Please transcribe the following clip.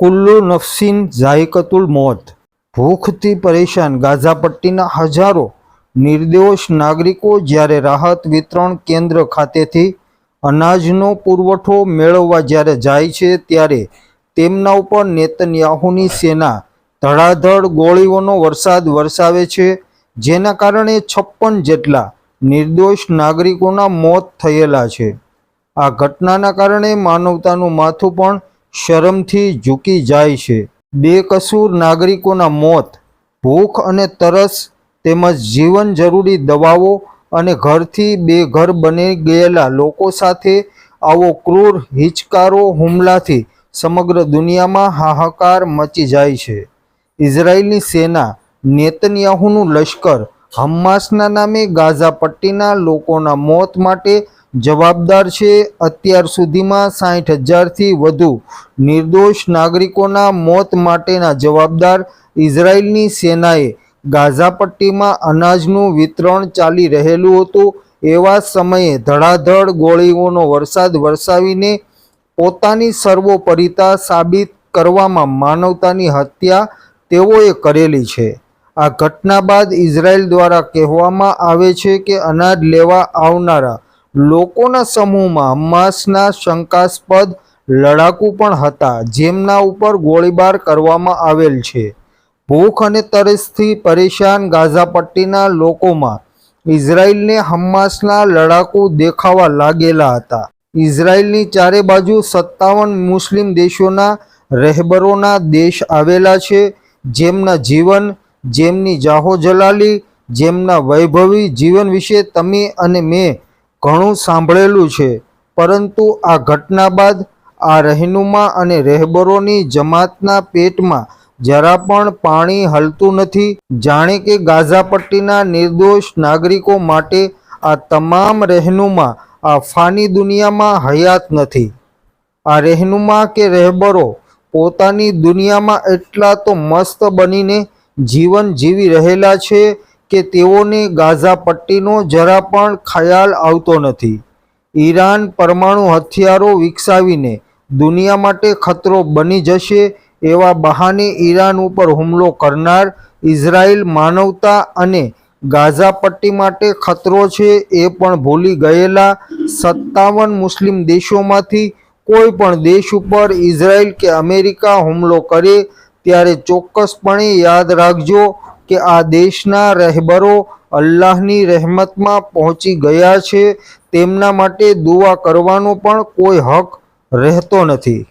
કુલ્લુ નફસીન ઝાયકતુલ મોત. ભૂખથી પરેશાન ગાઝા પટ્ટીના હજારો નિર્દોષ નાગરિકો જ્યારે રાહત વિતરણ કેન્દ્ર ખાતેથી અનાજનો પુરવઠો મેળવવા જ્યારે જાય છે ત્યારે તેમના ઉપર નેતન્યાહુની સેના ધડાધડ ગોળીઓનો વરસાદ વરસાવે છે, જેના કારણે છપ્પન જેટલા નિર્દોષ નાગરિકોના મોત થયેલા છે. આ ઘટનાના કારણે માનવતાનું માથું પણ શરમથી ઝૂકી જાય છે. બેકસૂર નાગરિકોના મોત, ભૂખ અને તરસ તેમજ જીવન જરૂરી દવાઓ અને ઘરથી બેઘર બની ગયેલા લોકો સાથે આવો ક્રૂર હિચકારો હુમલાથી સમગ્ર દુનિયામાં હાહાકાર મચી જાય છે. ઇઝરાયેલની સેના નેતન્યાહુનું લશ્કર હમ્માસના નામે ગાઝા પટ્ટીના લોકોના મોત માટે જવાબદાર છે. અત્યાર સુધીમાં સાઠ હજારથી વધુ નિર્દોષ નાગરિકોના મોત માટેના જવાબદાર ઇઝરાયેલની સેનાએ ગાઝા પટ્ટીમાં અનાજનું વિતરણ ચાલી રહેલું હતું. એવા સમયે ધડાધડ ગોળીઓનો વરસાદ વરસાવીને પોતાની સર્વોપરિતા સાબિત કરવામાં માનવતાની હત્યા તેઓએ કરેલી છે. આ ઘટના બાદ ઇઝરાયલ દ્વારા કહેવામાં આવે છે કે અનાજ લેવા આવનારા લોકોના સમૂહમાં હમાસના શંકાસ્પદ લડાકુ પણ હતા, જેમના ઉપર ગોળીબાર કરવામાં આવેલ છે. ભૂખ અને તરસથી પરેશાન ગાઝા પટ્ટીના લોકોમાં ઇઝરાયલને હમાસના લડાકુ દેખાવા લાગેલા હતા. ઇઝરાયલની ચારે બાજુ સત્તાવન મુસ્લિમ દેશોના રહેબરોના દેશ આવેલા છે, જેમના જીવન, જેમની જાહો જલાલી, જેમના વૈભવી જીવન વિશે તમે અને મેં ઘણું સાંભળેલું છે, પરંતુ આ ઘટના બાદ આ રહેનુમા અને રહેબરોની જમાતના પેટમાં જરા પણ પાણી હલતું નથી. જાણે કે ગાઝા પટ્ટીના નિર્દોષ નાગરિકો માટે આ તમામ રહેનુમા આ ફાની દુનિયામાં હયાત નથી. આ રહેનુમા કે રહેબરો પોતાની દુનિયામાં એટલા તો મસ્ત બનીને જીવન જીવી રહેલા છે કે તેઓને ગાઝા પટ્ટીનો જરા પણ ખ્યાલ આવતો નથી. ઈરાન પરમાણુ હથિયારો વિકસાવીને દુનિયા માટે ખતરો બની જશે એવા બહાને ઈરાન ઉપર હુમલો કરનાર ઇઝરાયલ માનવતા અને ગાઝા પટ્ટી માટે ખતરો છે એ પણ ભૂલી ગયેલા સત્તાવન મુસ્લિમ દેશોમાંથી કોઈ પણ દેશ ઉપર ઇઝરાયલ કે અમેરિકા હુમલો કરે ત્યારે ચોક્કસપણે યાદ રાખજો કે આ દેશના રહેબરો અલ્લાહની રહેમતમાં પહોંચી ગયા છે, તેમના માટે દુઆ કરવાનો પણ કોઈ હક રહેતો નથી.